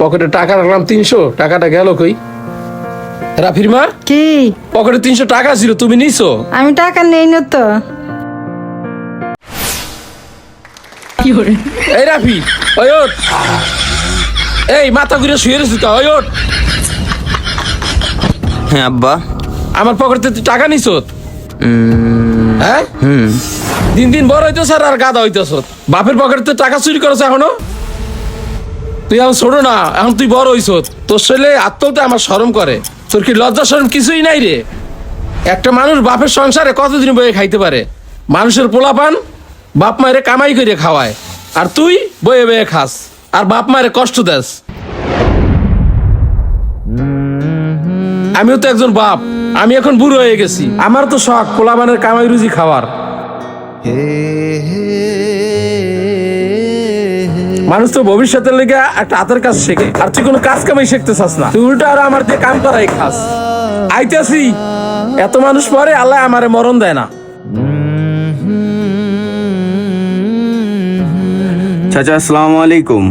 পকেটে টাকা রাখলাম তিনশো টাকাটা গেল কই? রাফির মা? কি? পকেটে তিনশো টাকা ছিল তুমি নিছো? আমি টাকা নেই না তো। এই রাফি ওই ওঠ। এই মাথা ঘুরে শুয়ে রয়েছি তো ওই ওঠ। হ্যাঁ আব্বা। আমার পকেটে তুই টাকা নিছ? হ্যাঁ? হুম। দিন দিন বড় হইতেছ আর গাদা হইতেছ। বাপের পকেটে টাকা চুরি করেছ এখনও? তুই এখন ছোট না, এখন তুই বড় হইছ। তোর ছেলে আত্মতে আমার শরম করে। তোর কি লজ্জা শরম? কিছুই নাই রে। একটা মানুষ বাপের সংসারে কতদিন বয়ে খাইতে পারে? মানুষের পোলাপান বাপ মায়ের কামাই করে খাওয়ায়। আর তুই বয়ে বয়ে খাস। আর বাপ মায়ের কষ্ট দেস। আমিও তো একজন বাপ। আমি এখন বুড়ো হয়ে গেছি। আমার তো শখ পোলাপানের কামাই রুজি খাওয়ার। মানুষ তো ভবিষ্যতের লেগে একটা হাতের কাজ শেখে। আর তুই কোনো কাজ কামাই শিখতে চাস না। তুই উল্টা আর আমার দিয়ে কাম করাই খাস। আইতাছি এত মানুষ পরে আল্লাহ আমারে মরণ দেয় না। চাচা আসসালামু আলাইকুম।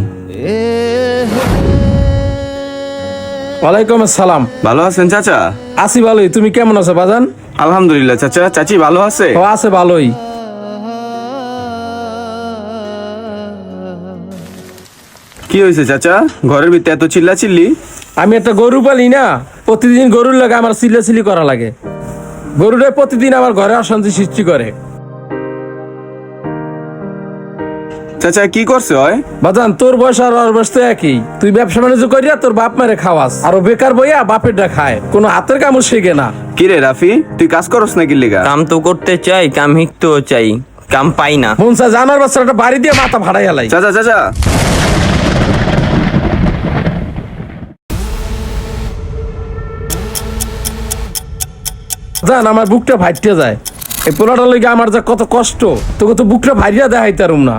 ওয়ালাইকুম আসসালাম। ভালো আছেন চাচা? আসি ভালোই তুমি কেমন আছো বাজান? আলহামদুলিল্লাহ চাচা চাচি ভালো আছে? ও আছে ভালোই। কি হয়েছে চাচা? ঘরের ভিতরে এত চিল্লা চিল্লি আমি একটা গরু পালি না প্রতিদিন গরুর লাগে আমার সিলাসিলি করা লাগে। গরুটা প্রতিদিন আমার ঘরে অশান্তি সৃষ্টি করে। চাচা কি করছে হয়? বাজান তোর বয়স আর ওর বয়স তো একই। তুই ব্যবসা বাণিজ্য করিয়া তোর বাপ মারে খাওয়াস। আর বেকার বইয়া বাপেরটা খায়। কোনো হাতের কামও শেখে না। কি রে রাফি? তুই কাজ করস নাকি লেগা? কাম তো করতে চাই কাম শিখতেও চাই কাম পাই না। মনসা জানার বাচ্চাটা বাড়ি দিয়ে মাথা ভাড়াই আলাই চাচা চাচা! জান আমার বুকটা ভাইটিয়া যায়। এই পোলাটার লেগে আমার যা কত কষ্ট তোকে তো বুকটা ভাইরিয়া দেখাই তারুম না।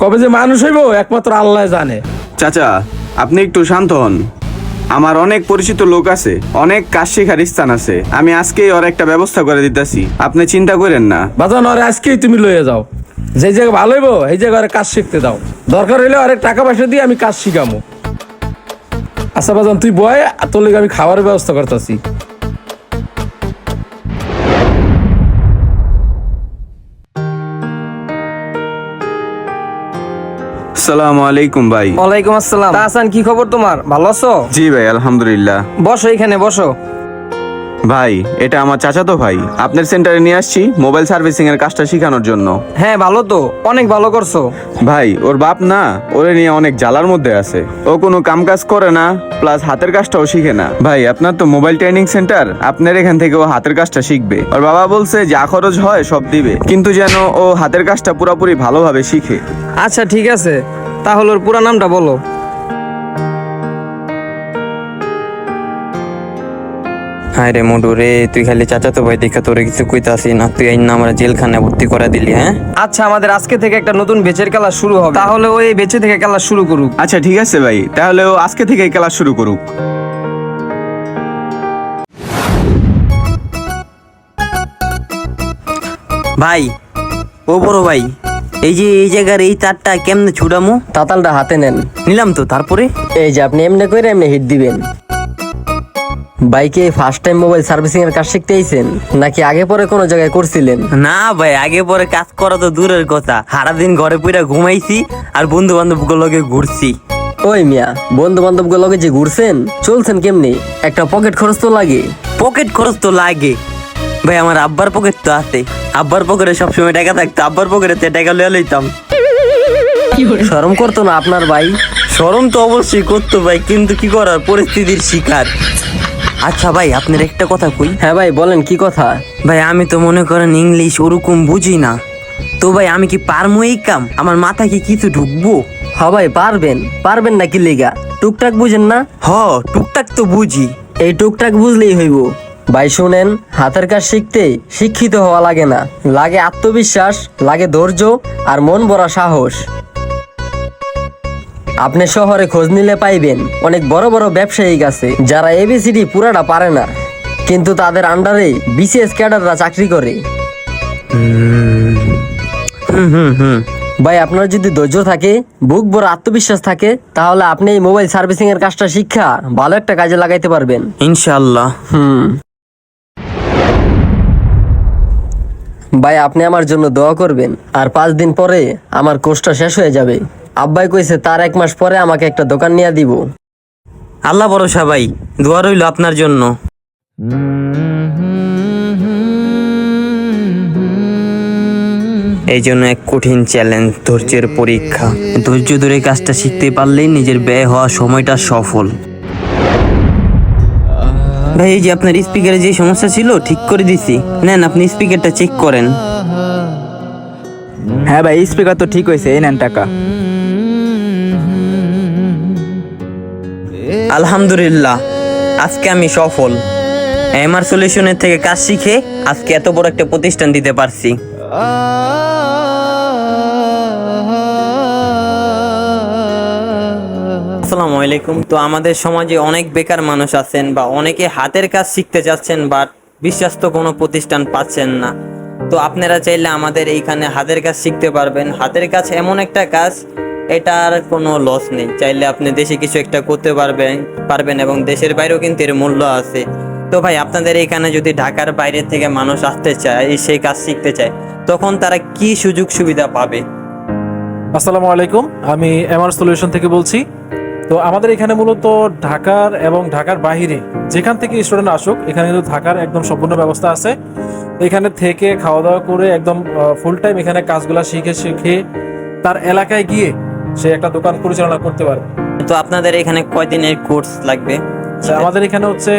কবে যে মানুষ হইব একমাত্র আল্লাহ জানে। চাচা আপনি একটু শান্ত হন। আমার অনেক পরিচিত লোক আছে অনেক কাজ শেখার স্থান আছে। আমি আজকেই ওর একটা ব্যবস্থা করে দিতেছি। আপনি চিন্তা করেন না। বাজান আর আজকেই তুমি লয়ে যাও। যে জায়গা ভালো হইব এই জায়গায় কাজ শিখতে দাও। দরকার হইলে অনেক টাকা পয়সা দিয়ে আমি কাজ শিখামো। আচ্ছা বাজান তুই বয় আর তোর লেগে আমি খাবারের ব্যবস্থা করতেছি। আসসালামু আলাইকুম ভাই। ওয়ালাইকুম আসসালাম। তা হাসান কি খবর তোমার? ভালো আছো? জি ভাই আলহামদুলিল্লাহ। বসো এখানে বসো। ভাই এটা আমার চাচাতো ভাই। আপনার সেন্টারে নিয়ে আসছি মোবাইল সার্ভিসিং এর কাজটা শেখানোর জন্য। হ্যাঁ ভালো তো। অনেক ভালো করছ। ভাই ওর বাপ না ওরে নিয়ে অনেক জ্বালার মধ্যে আছে। ও কোনো কাম কাজ করে না প্লাস হাতের কাজটাও শিখে না। ভাই আপনার তো মোবাইল ট্রেনিং সেন্টার আপনার এখান থেকে ও হাতের কাজটা শিখবে। ওর বাবা বলছে যা খরচ হয় সব দিবে। কিন্তু যেন ও হাতের কাজটা পুরোপুরি ভালোভাবে শিখে। আচ্ছা ঠিক আছে। তাহলে ওর পুরা নামটা বলো। হায় রে মোটু রে তুই খালি চাচা তো ভাই দেখা তোরে কিছু কইতাছি না তুই এই না আমরা জেলখানে ভর্তি করে দিলি হ্যাঁ? আচ্ছা আমাদের আজকে থেকে একটা নতুন বেচের খেলা শুরু হবে। তাহলে ওই বেচে থেকে খেলা শুরু করুক। আচ্ছা ঠিক আছে ভাই তাহলে ও আজকে থেকে খেলা শুরু করুক। ভাই ও বড় ভাই এই যে এই জায়গার এই তারটা কেমনে ছুড়ামু? তাতালটা হাতে নেন। নিলাম তো তারপরে? এই যে আপনি এমনি করে এমনি হিট দিবেন। বাইকে ফার্স্ট টাইম মোবাইল সার্ভিসিং এর কাজ শিখতে আইছেন? নাকি আগে পরে কোনো জায়গায় করছিলেন? না ভাই আগে পরে কাজ করা তো দূরের কথা। সারাদিন ঘরে পুরা ঘুমাইছি আর বন্ধু বান্ধব লগে ঘুরছি। ওই মিয়া বন্ধু বান্ধব লগে যে ঘুরছেন চলছেন কেমনি? একটা পকেট খরচ তো লাগে। পকেট খরচ তো লাগে। ভাই আমার আব্বার পকেট তো আছে। আব্বার পকেটে সবসময় টাকা থাকতো আব্বার পকেটে টাকা লয়ে লইতাম। শরম করতো না আপনার ভাই? শরম তো অবশ্যই করতো ভাই কিন্তু কি করার? পরিস্থিতির শিকার। আচ্ছা ভাই আপনার একটা কথা কই। হ্যাঁ ভাই বলেন কি কথা? ভাই আমি তো মনে করেন ইংলিশ ওরকম বুঝি না। তো ভাই আমি কি পারমো এই কাম? আমার মাথায় কি কিছু ঢুকবো? হ ভাই পারবেন। পারবেন নাকি লেগা? টুকটাক বুঝেন না? হ টুকটাক তো বুঝি। এই টুকটাক বুঝলেই হইব। ভাই শুনেন হাতের কাজ শিখতে শিক্ষিত হওয়া লাগে না। লাগে আত্মবিশ্বাস লাগে ধৈর্য আর মন ভরা সাহস। আপনি শহরে খোঁজ নিলে পাইবেন অনেক বড় বড় ব্যবসায়ী আছে যারা এবিসিডি পুরাটা পারে না। কিন্তু তাদের আন্ডারে বিসিএস ক্যাডাররা চাকরি করে। হুম হুম ভাই আপনার যদি ধৈর্য থাকে বুক বড় আত্মবিশ্বাস থাকে তাহলে আপনি এই মোবাইল সার্ভিসিং এর কাজটা শিক্ষা ভালো একটা কাজে লাগাইতে পারবেন। ইনশাল্লাহ হুম। ভাই আপনি আমার জন্য দোয়া করবেন আর পাঁচ দিন পরে আমার কোর্সটা শেষ হয়ে যাবে। আব্বাই কইছে, তার এক মাস পরে আমাকে একটা দোকান নিয়ে দিব। আল্লাহ ভরসা ভাই, দোয়া রইল আপনার জন্য। এই জন্য এক কঠিন চ্যালেঞ্জ ধৈর্যের পরীক্ষা। ধৈর্য ধরে কাজটা শিখতে পারলেই নিজের ব্যয় হওয়া সময়টা সফল। ভাই, এই যে আপনার স্পিকারে যে সমস্যা ছিল, ঠিক করে দিছি। নেন, আপনি স্পিকারটা চেক করেন। হ্যাঁ ভাই স্পিকার তো ঠিক হয়েছে, এই নেন টাকা। আলহামদুলিল্লাহ, আজকে আমি সফল। এমআর সলিউশনের থেকে কাজ শিখে আজকে এত বড় একটা প্রতিষ্ঠান দিতে পারছি। আসসালামু আলাইকুম। তো আমাদের সমাজে অনেক বেকার মানুষ আছেন বা অনেকে হাতের কাজ শিখতে চাচ্ছেন বাট বিশ্বাস্ত কোনো প্রতিষ্ঠান পাচ্ছেন না। তো আপনারা চাইলে আমাদের এইখানে হাতের কাজ শিখতে পারবেন। হাতের কাজ এমন একটা কাজ এটার কোনো লস নেই। চাইলে আপনি দেশে কিছু একটা করতে পারবেন পারবেন এবং দেশের বাইরেও কিন্তু এর মূল্য আছে। তো ভাই, আপনাদের এখানে যদি ঢাকার বাইরে থেকে মানুষ আসতে চায়, সেই কাজ শিখতে চায়, তখন তারা কি সুযোগ সুবিধা পাবে? আসসালামু আলাইকুম, আমি এমআর সলিউশন থেকে বলছি। তো আমাদের এখানে মূলত ঢাকার এবং ঢাকার বাইরে যেখান থেকে স্টুডেন্ট আসুক, এখানে কিন্তু থাকার একদম সম্পূর্ণ ব্যবস্থা আছে। এখানে থেকে খাওয়া দাওয়া করে একদম ফুল টাইম এখানে কাজগুলা শিখে শিখে তার এলাকায় গিয়ে সে একটা দোকান পরিচালনা করতে পারবে। তো আপনাদের এখানে কয়দিনের কোর্স লাগবে? আচ্ছা, আমাদের এখানে হচ্ছে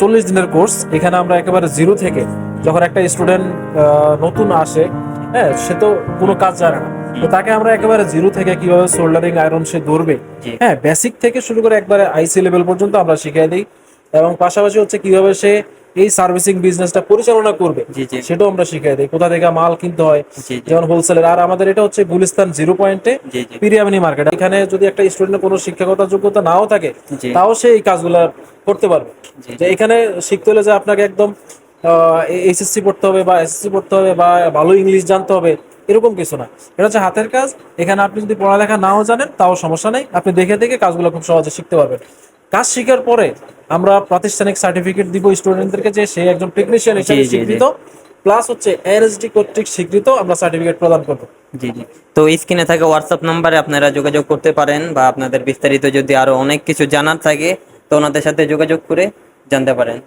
চল্লিশ দিনের কোর্স। এখানে আমরা একেবারে জিরো থেকে যখন একটা স্টুডেন্ট নতুন আসে হ্যাঁ সে তো কোনো কাজ জানে না। তো তাকে আমরা একেবারে জিরো থেকে কীভাবে সোল্ডারিং আয়রন সে ধরবে হ্যাঁ বেসিক থেকে শুরু করে একবারে আইসি লেভেল পর্যন্ত আমরা শিখিয়ে দিই। এবং পাশাপাশি হচ্ছে কীভাবে সে এই সার্ভিসিং বিজনেসটা পরিচালনা করবে। সেটাও আমরা শিখিয়ে দিই। কোথা থেকে মাল কিনতে হয়। যেমন হোলসেলের আর আমাদের এটা হচ্ছে গুলিস্তান জিরো পয়েন্টে। পিরিয়ামিনি মার্কেট এখানে যদি একটা স্টুডেন্টের কোনো শিক্ষাগত যোগ্যতা নাও থাকে তাও সে এই কাজগুলা করতে পারবে। যে এখানে শিখতে হলে যে আপনাকে একদম এইচএসসি পড়তে হবে বা এসএসসি পড়তে হবে বা ভালো ইংলিশ জানতে হবে এরকম কিছু না। এটা হচ্ছে হাতের কাজ। এখানে আপনি যদি পড়ালেখা নাও জানেন তাও সমস্যা নেই। আপনি দেখে দেখে কাজগুলো খুব সহজে শিখতে পারবেন। কাজ শেখার পরে আমরা প্রাতিষ্ঠানিক সার্টিফিকেট দিব স্টুডেন্টদেরকে যে সে একজন টেকনিশিয়ান হিসেবে। স্বীকৃত প্লাস হচ্ছে এনএসডি কর্তৃক স্বীকৃত আমরা সার্টিফিকেট প্রদান করব। জি জি। তো স্ক্রিনে থাকা হোয়াটসঅ্যাপ নাম্বারে আপনারা যোগাযোগ করতে পারেন বা আপনাদের বিস্তারিত যদি আরও অনেক কিছু জানার থাকে তো ওনাদের সাথে যোগাযোগ করে জানতে পারেন।